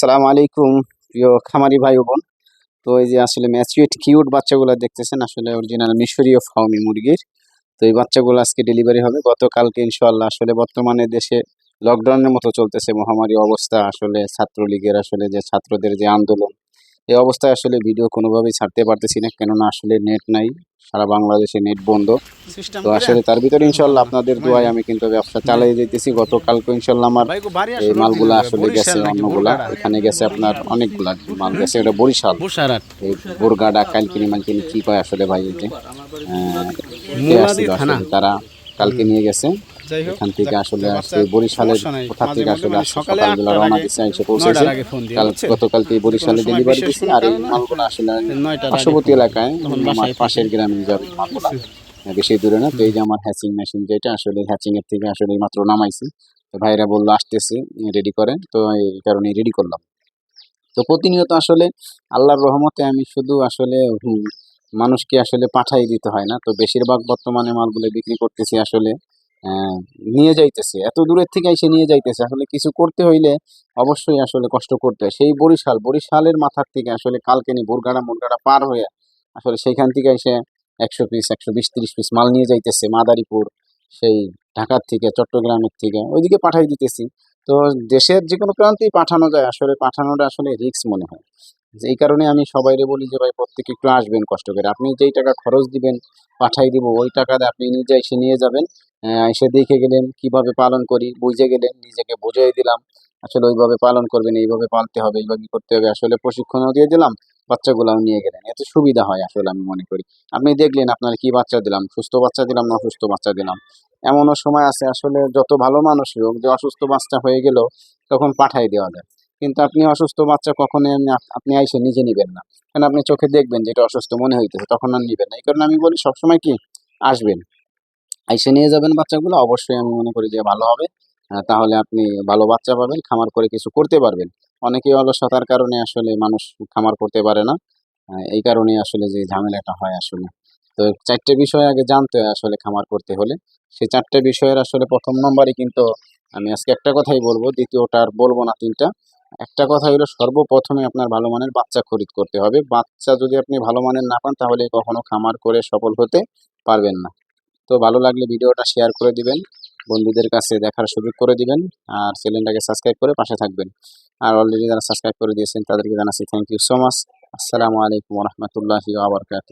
আসসালামু আলাইকুম, প্রিয় খামারি ভাই বোন। তো এই যে আসলে ম্যাচুয়েট কিউট বাচ্চাগুলো দেখতেছেন, আসলে অরিজিনাল মিশরীয় ফাউমি মুরগির। তো এই বাচ্চাগুলো আজকে ডেলিভারি হবে। গতকালকে ইনশাল্লাহ আসলে বর্তমানে দেশে লকডাউনের মতো চলতেছে। মহামারী অবস্থা, আসলে ছাত্রলীগের আসলে যে ছাত্রদের যে আন্দোলন এই অবস্থায় আসলে ভিডিও কোনোভাবেই ছাড়তে পারতেছি না কেননা আসলে নেট নাই সারা বাংলাদেশে নেট বন্ধ। তো আসলে তার ভিতরে ইনশাল্লাহ আপনাদের দোয়ায় আমি কিন্তু ব্যবসা চালিয়ে যেতেছি গতকালকে ইনশাল্লাহ আমার এই মালগুলা আসলে গেছে অন্যগুলা। এখানে গেছে আপনার অনেকগুলা মাল গেছে এটা বরিশাল। এই বোরগাডা কালকিনি মালকিনি কি কয় আসলে ভাই এই যে? তারা কালকে নিয়ে গেছে। এখান থেকে আসলে বাচ্চা আজকে বরিশালের কোথা থেকে আসলে সকালে সকালবেলা রওনা দিচ্ছে এসে পৌঁছেছে? গতকালকে বরিশালে ডেলিভারি দিচ্ছি আর এই মালগুলো আসলে পার্শ্ববর্তী এলাকায় তখন আমার পাশের গ্রামে যাবে মালগুলা হ্যাঁ, বেশি দূরে না তো এই যে আমার হ্যাচিং মেশিন যেটা আসলে হ্যাচিং এর থেকে আসলে মাত্র নামাইছি। তো ভাইরা বলল আসতেছি রেডি করেন তো এই কারণে রেডি করলাম। তো প্রতিনিয়ত আসলে আল্লাহর রহমতে আমি শুধু আসলে মানুষকে আসলে পাঠাই দিতে হয় না। তো বেশিরভাগ বর্তমানে মালগুলো বিক্রি করতেছি আসলে নিয়ে যাইতেছে। এত দূরের থেকে এসে নিয়ে যাইতেছে। আসলে কিছু করতে হইলে অবশ্যই আসলে কষ্ট করতে হয়। সেই বরিশাল, বরিশালের মাথার থেকে আসলে কালকেনি বোরগাড়া মোরগাড়া পার হয়ে আসলে সেইখান থেকে এসে একশো পিস, একশো বিশ, তিরিশ পিস মাল নিয়ে যাইতেছে মাদারীপুর, সেই ঢাকার থেকে, চট্টগ্রামের থেকে। ওইদিকে পাঠাই দিতেছি। তো দেশের যে কোনো প্রান্তেই পাঠানো যায়। আসলে পাঠানোটা আসলে রিস্ক মনে হয়। এই কারণে আমি সবাইরে বলি যে, ভাই, প্রত্যেকে একটু আসবেন কষ্ট করে। আপনি যেই টাকা খরচ দিবেন, পাঠাই দিব। ওই টাকাতে আপনি নিজে এসে নিয়ে যাবেন। এসে দেখে গেলেন কীভাবে পালন করি, বুঝে গেলেন, নিজেকে বুঝিয়ে দিলাম। আসলে ওইভাবে পালন করবেন, এইভাবে পালতে হবে, এইভাবে করতে হবে। আসলে প্রশিক্ষণও দিয়ে দিলাম, বাচ্চাগুলাও নিয়ে গেলেন। এতে সুবিধা হয় আসলে আমি মনে করি। আপনি দেখলেন আপনার কি বাচ্চা দিলাম, সুস্থ বাচ্চা দিলাম না অসুস্থ বাচ্চা দিলাম? এমনও সময় আছে আসলে যত ভালো মানুষ হোক, যে অসুস্থ বাচ্চা হয়ে গেল তখন পাঠাই দেওয়া যায়। কিন্তু আপনি অসুস্থ বাচ্চা কখনো এমনি আপ- আপনি আইসে নিজে নিবেন না। কারণ আপনি চোখে দেখবেন যেটা অসুস্থ মনে হইতেছে, তখন আর নিবেন না। এই কারণে আমি বলি সবসময় কি, আসবেন। আইসে নিয়ে যাবেন বাচ্চাগুলো, অবশ্যই আমি মনে করি যে ভালো হবে। তাহলে আপনি ভালো বাচ্চা পাবেন, খামার করে কিছু করতে পারবেন। অনেকেই অলসতার কারণে আসলে মানুষ খামার করতে পারে না। এই কারণে আসলে যে ঝামেলাটা হয় আসলে। তো চারটে বিষয় আগে জানতে হয় আসলে খামার করতে হলে। সেই চারটে বিষয়ের আসলে প্রথম নম্বরই কিন্তু আমি আজকে একটা কথাই বলব, দ্বিতীয়টা আর বলব না তিনটা। একটা কথা হলো সর্বপ্রথমে আপনার ভালো মানের বাচ্চা খরিদ করতে হবে। বাচ্চা যদি আপনি ভালো মানের না পান, তাহলে কখনো খামার করে সফল হতে পারবেন না। তো ভালো লাগলে ভিডিওটা শেয়ার করে দিবেন, বন্ধুদের কাছে দেখার সুযোগ করে দিবেন, আর চ্যানেলটাকে সাবস্ক্রাইব করে পাশে থাকবেন। আর অলরেডি যারা সাবস্ক্রাইব করে দিয়েছেন, তাদেরকে জানাচ্ছি থ্যাংক ইউ সো মাচ আসসালামু আলাইকুম রহমতুল্লাহি আবরকাত